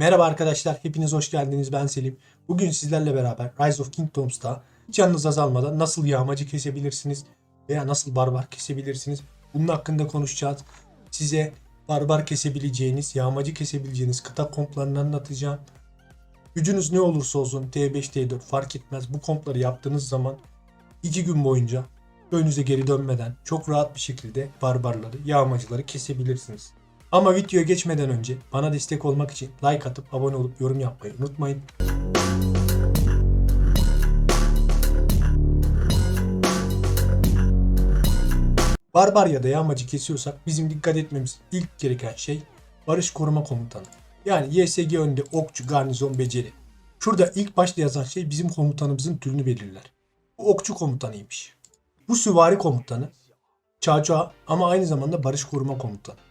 Merhaba arkadaşlar, hepiniz hoş geldiniz. Ben Selim. Bugün sizlerle beraber Rise of Kingdoms'ta canınız azalmadan nasıl yağmacı kesebilirsiniz veya nasıl barbar kesebilirsiniz? Bunun hakkında konuşacağız. Size barbar kesebileceğiniz, yağmacı kesebileceğiniz kıta komplarını anlatacağım. Gücünüz ne olursa olsun T5, T4 fark etmez. Bu kompları yaptığınız zaman 2 gün boyunca köyünüze geri dönmeden çok rahat bir şekilde barbarları, yağmacıları kesebilirsiniz. Ama videoya geçmeden önce bana destek olmak için like atıp abone olup yorum yapmayı unutmayın. Barbar ya da yağmacı kesiyorsak bizim dikkat etmemiz ilk gereken şey Barış Koruma Komutanı. Yani YSG önde okçu, garnizon, beceri. Şurada ilk başta yazan şey bizim komutanımızın türünü belirler. Bu okçu komutanıymış. Bu süvari komutanı Çağçağa ama aynı zamanda Barış Koruma Komutanı.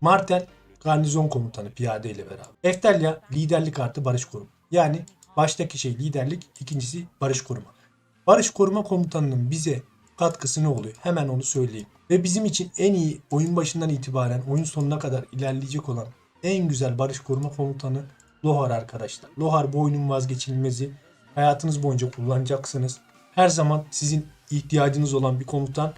Martel garnizon komutanı piyade ile beraber. Eftelya liderlik artı barış koruma. Yani baştaki şey liderlik, ikincisi barış koruma. Barış koruma komutanının bize katkısı ne oluyor? Hemen onu söyleyeyim. Ve bizim için en iyi oyun başından itibaren oyun sonuna kadar ilerleyecek olan en güzel barış koruma komutanı Lohar arkadaşlar. Lohar bu oyunun vazgeçilmezi. Hayatınız boyunca kullanacaksınız. Her zaman sizin ihtiyacınız olan bir komutan.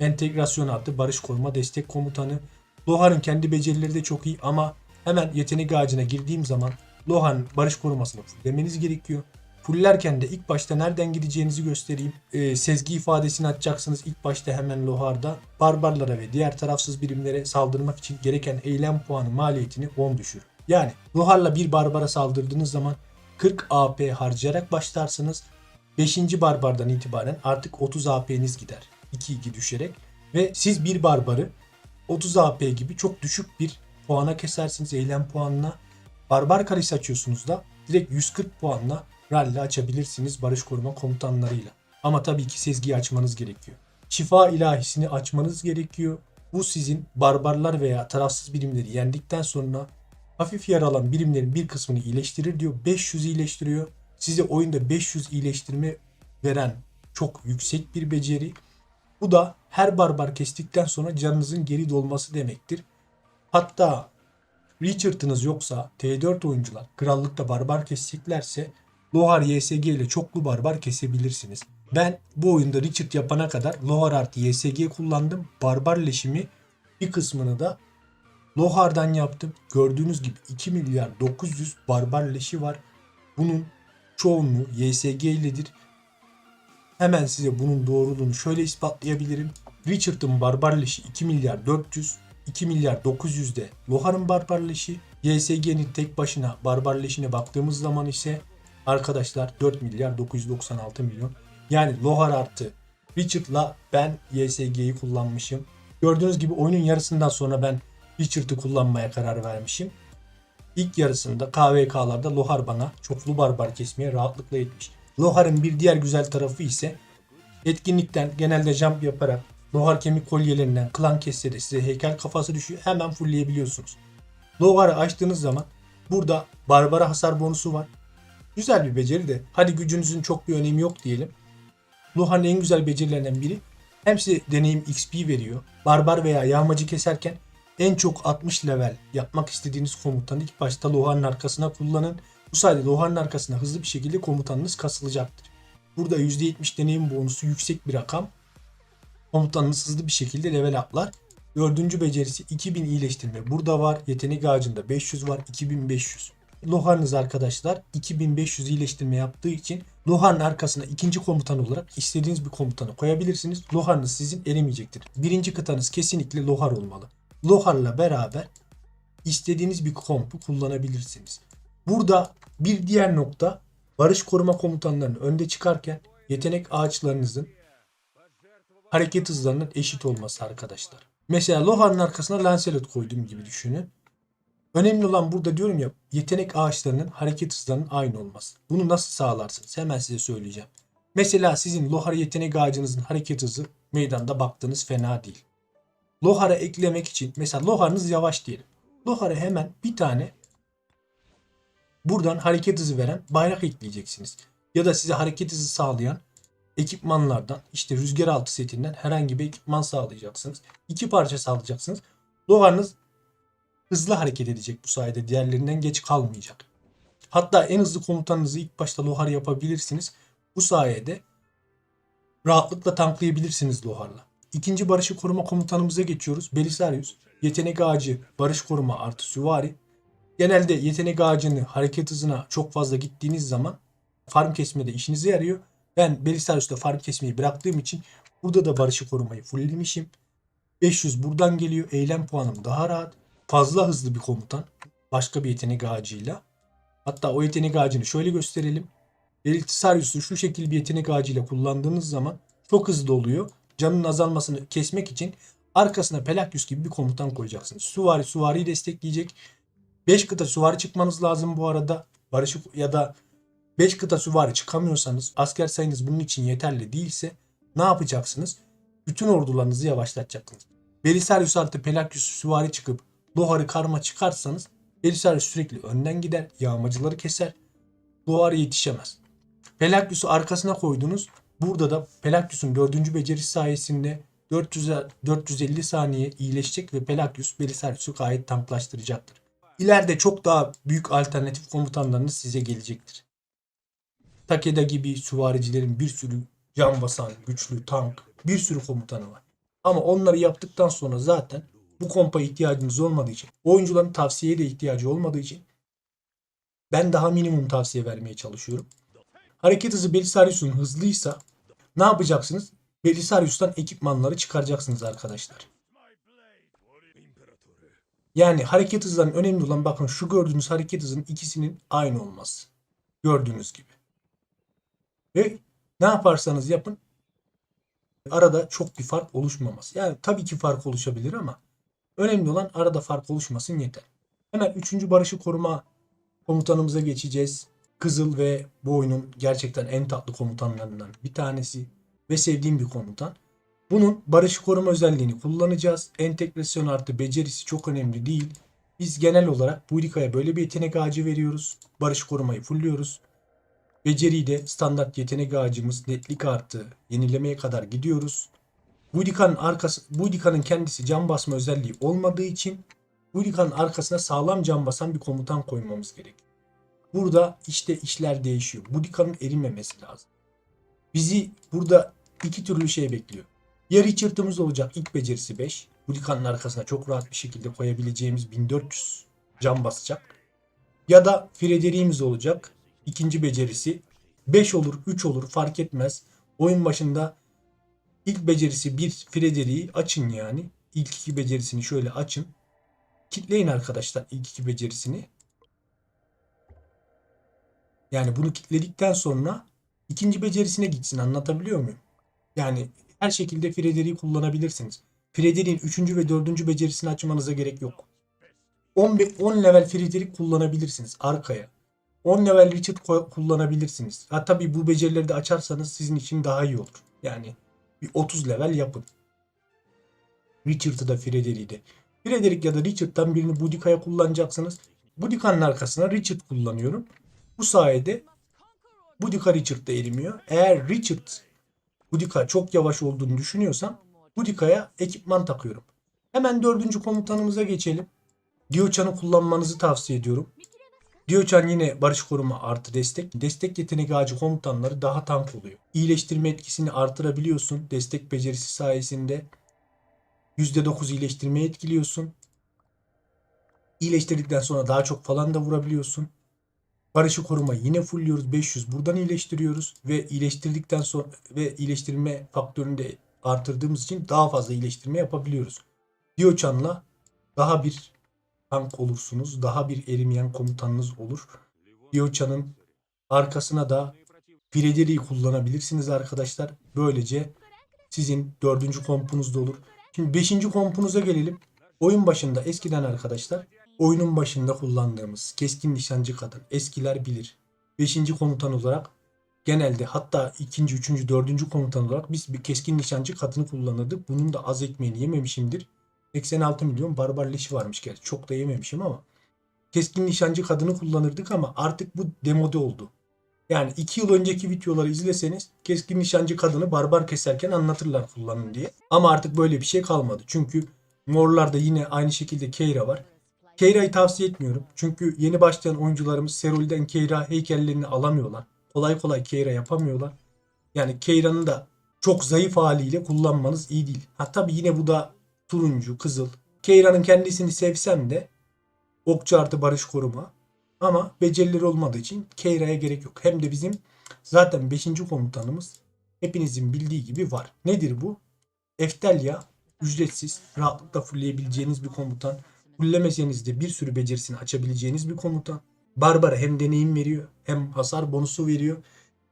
Entegrasyon adlı barış koruma destek komutanı. Lohar'ın kendi becerileri de çok iyi ama hemen yetenek ağacına girdiğim zaman Lohar'ın barış korumasını fullemeniz gerekiyor. Fullerken de ilk başta nereden gideceğinizi göstereyim. Ee, sezgi ifadesini açacaksınız ilk başta hemen Lohar'da. Barbarlara ve diğer tarafsız birimlere saldırmak için gereken eylem puanı maliyetini 10 düşür. Yani Lohar'la bir barbara saldırdığınız zaman 40 AP harcayarak başlarsınız. 5. barbardan itibaren artık 30 AP'niz gider. 2-2 düşerek. Ve siz bir barbarı 30 AP gibi çok düşük bir puana kesersiniz eylem puanına. Barbar karesi açıyorsunuz da direkt 140 puanla rally açabilirsiniz barış koruma komutanlarıyla. Ama tabii ki sezgiyi açmanız gerekiyor. Şifa ilahisini açmanız gerekiyor. Bu sizin barbarlar veya tarafsız birimleri yendikten sonra hafif yara alan birimlerin bir kısmını iyileştirir diyor. 500 iyileştiriyor. Size oyunda 500 iyileştirme veren çok yüksek bir beceri. Bu da her barbar kestikten sonra canınızın geri dolması demektir. Hatta Richard'ınız yoksa T4 oyuncular krallıkta barbar keseceklerse Lohar YSG ile çoklu barbar kesebilirsiniz. Ben bu oyunda Richard yapana kadar Lohar artı YSG kullandım. Barbar leşimi bir kısmını da Lohar'dan yaptım. Gördüğünüz gibi 2 milyar 900 barbar leşi var. Bunun çoğunluğu YSG iledir. Hemen size bunun doğruluğunu şöyle ispatlayabilirim. Richard'ın barbar leşi 2 milyar 400, 2 milyar 900 de Lohar'ın barbar leşi. YSG'nin tek başına barbar leşine baktığımız zaman ise arkadaşlar 4 milyar 996 milyon. Yani Lohar artı Richard'la ben YSG'yi kullanmışım. Gördüğünüz gibi oyunun yarısından sonra ben Richard'ı kullanmaya karar vermişim. İlk yarısında KVK'larda Lohar bana çoklu barbar kesmeye rahatlıkla yetmiş. Lohar'ın bir diğer güzel tarafı ise etkinlikten genelde jump yaparak Lohar kemik kolyelerinden klan kesse de size heykel kafası düşüyor. Hemen fullleyebiliyorsunuz. Lohar'ı açtığınız zaman burada barbara hasar bonusu var. Güzel bir beceri de hadi gücünüzün çok bir önemi yok diyelim. Lohar'ın en güzel becerilerinden biri hem size deneyim XP veriyor. Barbar veya yağmacı keserken en çok 60 level yapmak istediğiniz komutanı ilk başta Lohar'ın arkasına kullanın. Bu sayede Lohar'ın arkasına hızlı bir şekilde komutanınız kasılacaktır. Burada %70 deneyim bonusu yüksek bir rakam. Komutanınız hızlı bir şekilde level atlar. Dördüncü becerisi 2000 iyileştirme. Burada var. Yetenek ağacında 500 var. 2500. Lohar'ınız arkadaşlar 2500 iyileştirme yaptığı için Lohar'ın arkasına ikinci komutan olarak istediğiniz bir komutanı koyabilirsiniz. Lohar'ınız sizin eremeyecektir. Birinci kıtanız kesinlikle Lohar olmalı. Lohar'la beraber istediğiniz bir kompu kullanabilirsiniz. Burada bir diğer nokta barış koruma komutanlarının önde çıkarken yetenek ağaçlarınızın hareket hızlarının eşit olması arkadaşlar. Mesela Lohar'ın arkasına Lancelot koyduğum gibi düşünün. Önemli olan burada diyorum ya yetenek ağaçlarının hareket hızlarının aynı olması. Bunu nasıl sağlarsınız? Hemen size söyleyeceğim. Mesela sizin Lohar yetenek ağacınızın hareket hızı meydanda baktığınız fena değil. Lohar'a eklemek için mesela Lohar'ınız yavaş diyelim. Lohar'a hemen bir tane buradan hareket hızı veren bayrak ekleyeceksiniz. Ya da size hareket hızı sağlayan ekipmanlardan işte rüzgar altı setinden herhangi bir ekipman sağlayacaksınız. İki parça sağlayacaksınız. Lohar'ınız hızlı hareket edecek bu sayede. Diğerlerinden geç kalmayacak. Hatta en hızlı komutanınızı ilk başta Lohar yapabilirsiniz. Bu sayede rahatlıkla tanklayabilirsiniz Lohar'la. İkinci barışı koruma komutanımıza geçiyoruz. Belisarius. Yetenek ağacı, barış koruma artı süvari. Genelde yetenek ağacını hareket hızına çok fazla gittiğiniz zaman farm kesmede işinize yarıyor. Ben Belisarius'ta farm kesmeyi bıraktığım için burada da barışı korumayı fulllemişim. 500 buradan geliyor. Eylem puanım daha rahat. Fazla hızlı bir komutan. Başka bir yetenek ağacıyla. Hatta o yetenek ağacını şöyle gösterelim. Belisarius'u şu şekil bir yetenek ağacıyla kullandığınız zaman çok hızlı oluyor. Canın azalmasını kesmek için arkasına Pelagius gibi bir komutan koyacaksınız. Suvari Suvari'yi destekleyecek. 5 kıta süvari çıkmanız lazım bu arada. Barış ya da 5 kıta süvari çıkamıyorsanız asker sayınız bunun için yeterli değilse ne yapacaksınız? Bütün ordularınızı yavaşlatacaksınız. Belisarius artı Pelagius süvari çıkıp Lohar'ı karma çıkarsanız Belisarius sürekli önden gider, yağmacıları keser. Lohar'a yetişemez. Pelagius'u arkasına koydunuz. Burada da Pelagius'un 4. becerisi sayesinde 400 450 saniye iyileşecek ve Pelagius Belisarius'u gayet tanklaştıracaktır. İleride çok daha büyük alternatif komutanlarınız size gelecektir. Takeda gibi süvaricilerin bir sürü can basan, güçlü tank, bir sürü komutanı var. Ama onları yaptıktan sonra zaten bu kompa ihtiyacınız olmadığı için, oyuncuların tavsiyeye de ihtiyacı olmadığı için ben daha minimum tavsiye vermeye çalışıyorum. Hareket hızı Belisarius'un hızlıysa ne yapacaksınız? Belisarius'tan ekipmanları çıkaracaksınız arkadaşlar. Yani hareket hızlarının önemli olan bakın şu gördüğünüz hareket hızının ikisinin aynı olması. Gördüğünüz gibi. Ve ne yaparsanız yapın arada çok bir fark oluşmaması. Yani tabii ki fark oluşabilir ama önemli olan arada fark oluşmasın yeter. Hemen 3. barışı koruma komutanımıza geçeceğiz. Kızıl ve bu oyunun gerçekten en tatlı komutanlarından bir tanesi ve sevdiğim bir komutan. Bunun barış koruma özelliğini kullanacağız. Entegrasyon artı becerisi çok önemli değil. Biz genel olarak Budika'ya böyle bir yetenek ağacı veriyoruz. Barış korumayı fullüyoruz. Beceriyi de standart yetenek ağacımız netlik artı yenilemeye kadar gidiyoruz. Budika'nın arkası, Budika'nın kendisi can basma özelliği olmadığı için Budika'nın arkasına sağlam can basan bir komutan koymamız gerek. Burada işte işler değişiyor. Budika'nın erimemesi lazım. Bizi burada iki türlü şey bekliyor. Ya Richard'ımız olacak ilk becerisi 5. Budika'nın arkasına çok rahat bir şekilde koyabileceğimiz 1400 can basacak. Ya da Frederick'imiz olacak. ikinci becerisi 5 olur 3 olur fark etmez. Oyun başında ilk becerisi 1 Frederick'i açın yani. İlk iki becerisini şöyle açın. Kitleyin arkadaşlar ilk iki becerisini. Yani bunu kitledikten sonra ikinci becerisine gitsin anlatabiliyor muyum? Yani her şekilde Frederick'i kullanabilirsiniz. Frederick'in 3. ve 4. becerisini açmanıza gerek yok. 10, be- 10 level Frederick kullanabilirsiniz arkaya. 10 level Richard kullanabilirsiniz. Ha tabii bu becerileri de açarsanız sizin için daha iyi olur. Yani bir 30 level yapın. Richard'ı da Frederick'i de. Frederick ya da Richard'dan birini Budika'ya kullanacaksınız. Budika'nın arkasına Richard kullanıyorum. Bu sayede Budika Richard da erimiyor. Eğer Richard Budika çok yavaş olduğunu düşünüyorsam Budika'ya ekipman takıyorum. Hemen dördüncü komutanımıza geçelim. Diochan'ı kullanmanızı tavsiye ediyorum. Diochan yine barış koruma artı destek. Destek yetenek ağacı komutanları daha tank oluyor. İyileştirme etkisini artırabiliyorsun. Destek becerisi sayesinde %9 iyileştirmeyi etkiliyorsun. İyileştirdikten sonra daha çok falan da vurabiliyorsun. Barışı koruma yine fullliyoruz 500 buradan iyileştiriyoruz ve iyileştirdikten sonra ve iyileştirme faktörünü de artırdığımız için daha fazla iyileştirme yapabiliyoruz. Diochan'la daha bir tank olursunuz. Daha bir erimeyen komutanınız olur. Diochan'ın arkasına da Frederick'i kullanabilirsiniz arkadaşlar. Böylece sizin dördüncü kompunuz da olur. Şimdi beşinci kompunuza gelelim. Oyun başında eskiden arkadaşlar oyunun başında kullandığımız keskin nişancı kadın eskiler bilir. Beşinci komutan olarak genelde hatta ikinci, üçüncü, dördüncü komutan olarak biz bir keskin nişancı kadını kullanırdık. Bunun da az ekmeğini yememişimdir. 86 milyon barbar leşi varmış gerçi. Çok da yememişim ama. Keskin nişancı kadını kullanırdık ama artık bu demode oldu. Yani 2 yıl önceki videoları izleseniz keskin nişancı kadını barbar keserken anlatırlar kullanın diye. Ama artık böyle bir şey kalmadı. Çünkü morlarda yine aynı şekilde Keira var. Keira'yı tavsiye etmiyorum. Çünkü yeni başlayan oyuncularımız Serul'den Keira heykellerini alamıyorlar. Kolay kolay Keira yapamıyorlar. Yani Keira'nın da çok zayıf haliyle kullanmanız iyi değil. Ha tabii yine bu da turuncu, kızıl. Keira'nın kendisini sevsem de okçu artı barış koruma. Ama becerileri olmadığı için Keira'ya gerek yok. Hem de bizim zaten 5. komutanımız hepinizin bildiği gibi var. Nedir bu? Eftelya ücretsiz, rahatlıkla fullleyebileceğiniz bir komutan. Fullemeseniz de bir sürü becerisini açabileceğiniz bir komutan. Barbara hem deneyim veriyor, hem hasar bonusu veriyor,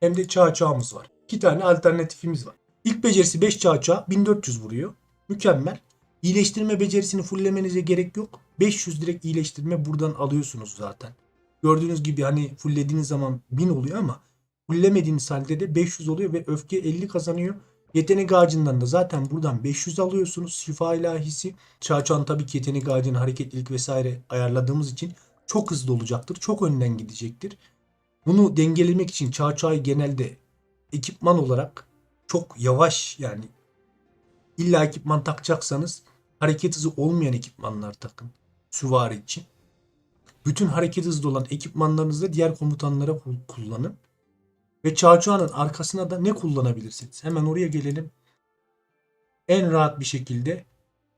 hem de çağ çağımız var. İki tane alternatifimiz var. İlk becerisi 5 çağ çağ 1400 vuruyor. Mükemmel. İyileştirme becerisini fulllemenize gerek yok. 500 direkt iyileştirme buradan alıyorsunuz zaten. Gördüğünüz gibi hani fulllediğiniz zaman 1000 oluyor ama fullemediğiniz halde de 500 oluyor ve öfke 50 kazanıyor. Yetenek ağacından da zaten buradan 500 alıyorsunuz. Şifa ilahisi. Çağçağın tabii ki yetenek ağacının hareketlilik vesaire ayarladığımız için çok hızlı olacaktır. Çok önden gidecektir. Bunu dengelemek için Çağçağ'ı genelde ekipman olarak çok yavaş yani illa ekipman takacaksanız hareket hızı olmayan ekipmanlar takın. Süvari için. Bütün hareket hızlı olan ekipmanlarınızı da diğer komutanlara kul- kullanın. Ve Çağçağ'ın arkasına da ne kullanabilirsiniz? Hemen oraya gelelim. En rahat bir şekilde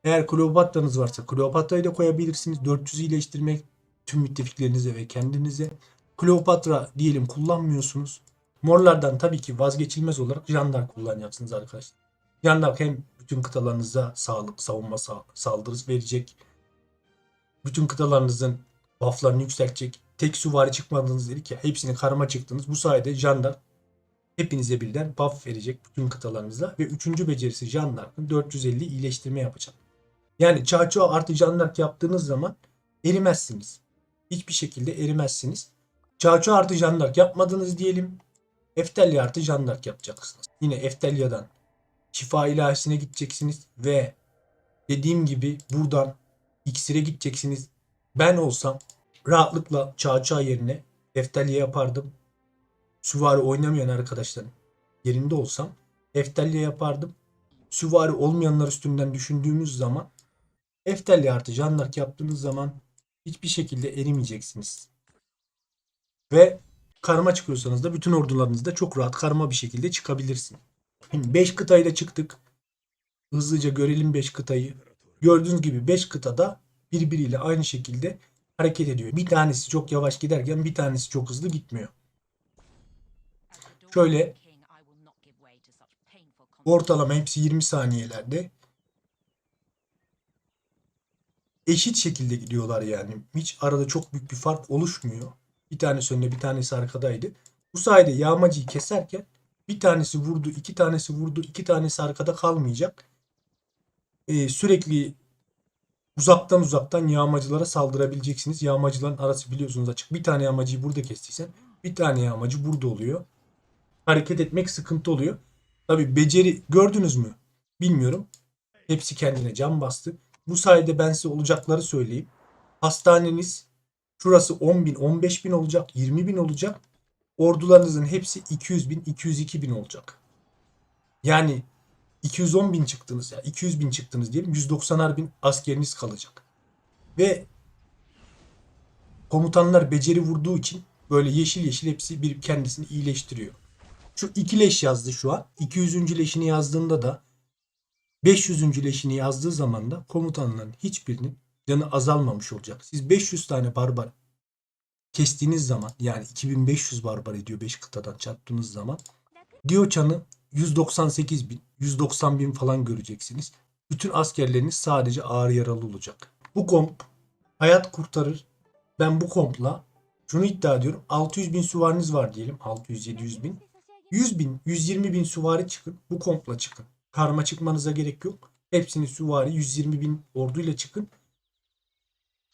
eğer Kleopatra'nız varsa Kleopatra'yı da koyabilirsiniz. 400 iyileştirmek tüm müttefiklerinize ve kendinize. Kleopatra diyelim kullanmıyorsunuz. Morlardan tabii ki vazgeçilmez olarak Jandar kullanacaksınız arkadaşlar. Jandar hem bütün kıtalarınıza sağlık, savunma saldırısı verecek. Bütün kıtalarınızın bufflarını yükseltecek. Tek süvari çıkmadınız dedik ya hepsini karma çıktınız. Bu sayede Jandar hepinize birden buff verecek bütün kıtalarınıza. Ve üçüncü becerisi Jandark'ın 450 iyileştirme yapacak. Yani Çağçoğa artı Jandark yaptığınız zaman erimezsiniz. Hiçbir şekilde erimezsiniz. Çağçoğa artı Jandark yapmadınız diyelim. Eftelya artı Jandark yapacaksınız. Yine Eftelya'dan şifa ilahisine gideceksiniz ve dediğim gibi buradan iksire gideceksiniz. Ben olsam rahatlıkla Çağçağ yerine Eftelya yapardım. Süvari oynamayan arkadaşların yerinde olsam Eftelya yapardım. Süvari olmayanlar üstünden düşündüğümüz zaman Eftelya artı Jandark yaptığınız zaman hiçbir şekilde erimeyeceksiniz. Ve karma çıkıyorsanız da bütün ordularınızda çok rahat karma bir şekilde çıkabilirsiniz. 5 kıtayla çıktık. Hızlıca görelim 5 kıtayı. Gördüğünüz gibi 5 kıtada birbiriyle aynı şekilde hareket ediyor. Bir tanesi çok yavaş giderken bir tanesi çok hızlı gitmiyor. Şöyle ortalama hepsi 20 saniyelerde eşit şekilde gidiyorlar yani. Hiç arada çok büyük bir fark oluşmuyor. Bir tanesi önde bir tanesi arkadaydı. Bu sayede yağmacıyı keserken bir tanesi vurdu, iki tanesi vurdu, iki tanesi arkada kalmayacak. Ee, sürekli uzaktan uzaktan yağmacılara saldırabileceksiniz. Yağmacıların arası biliyorsunuz açık. Bir tane yağmacıyı burada kestiysen bir tane yağmacı burada oluyor. Hareket etmek sıkıntı oluyor. Tabi beceri gördünüz mü? Bilmiyorum. Hepsi kendine can bastı. Bu sayede ben size olacakları söyleyeyim. Hastaneniz şurası 10 bin, 15 bin olacak, 20 bin olacak. Ordularınızın hepsi 200 bin, 202 bin olacak. Yani 210 bin çıktınız ya 200 bin çıktınız diyelim 190'ar bin askeriniz kalacak. Ve komutanlar beceri vurduğu için böyle yeşil yeşil hepsi bir kendisini iyileştiriyor. Şu iki leş yazdı şu an. 200. leşini yazdığında da 500. leşini yazdığı zaman da komutanların hiçbirinin canı azalmamış olacak. Siz 500 tane barbar kestiğiniz zaman yani 2500 barbar ediyor 5 kıtadan çarptığınız zaman Dioçan'ı 198 bin, 190 bin falan göreceksiniz. Bütün askerleriniz sadece ağır yaralı olacak. Bu komp hayat kurtarır. Ben bu kompla şunu iddia ediyorum. 600 bin süvariniz var diyelim. 600-700 bin. 100 bin, 120 bin süvari çıkın. Bu kompla çıkın. Karma çıkmanıza gerek yok. Hepsini süvari 120 bin orduyla çıkın.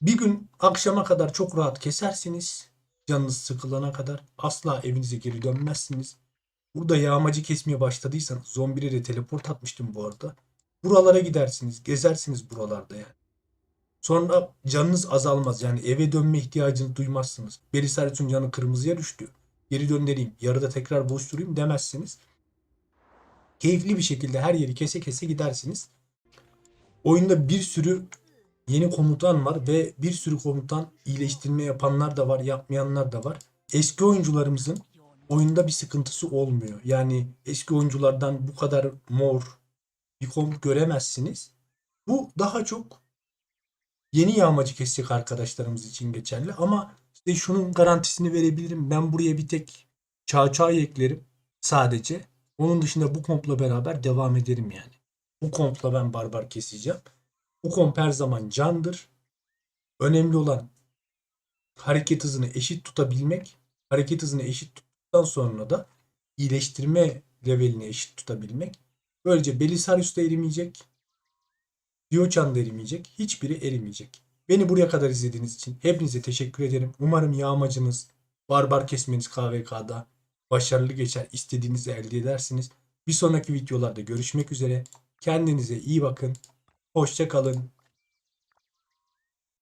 Bir gün akşama kadar çok rahat kesersiniz. Canınız sıkılana kadar. Asla evinize geri dönmezsiniz. Burada yağmacı kesmeye başladıysanız zombire de teleport atmıştım bu arada. Buralara gidersiniz. Gezersiniz buralarda yani. Sonra canınız azalmaz. Yani eve dönme ihtiyacını duymazsınız. Belisarius'un canı kırmızıya düştü. Geri döndüreyim. Yarıda tekrar buluşturayım demezsiniz. Keyifli bir şekilde her yeri kese kese gidersiniz. Oyunda bir sürü yeni komutan var ve bir sürü komutan iyileştirme yapanlar da var, yapmayanlar da var. Eski oyuncularımızın oyunda bir sıkıntısı olmuyor. Yani eski oyunculardan bu kadar mor bir komut göremezsiniz. Bu daha çok yeni yağmacı kesecek arkadaşlarımız için geçerli ama işte şunun garantisini verebilirim. Ben buraya bir tek çağ eklerim sadece. Onun dışında bu kompla beraber devam ederim yani. Bu kompla ben barbar keseceğim. Bu komp her zaman candır. Önemli olan hareket hızını eşit tutabilmek. Hareket hızını eşit tuttuktan sonra da iyileştirme levelini eşit tutabilmek. Böylece Belisarius da erimeyecek. Dioçan da erimeyecek. Hiçbiri erimeyecek. Beni buraya kadar izlediğiniz için hepinize teşekkür ederim. Umarım yağmacınız, barbar kesmeniz KVK'da başarılı geçer. istediğinizi elde edersiniz. Bir sonraki videolarda görüşmek üzere. Kendinize iyi bakın. Hoşça kalın.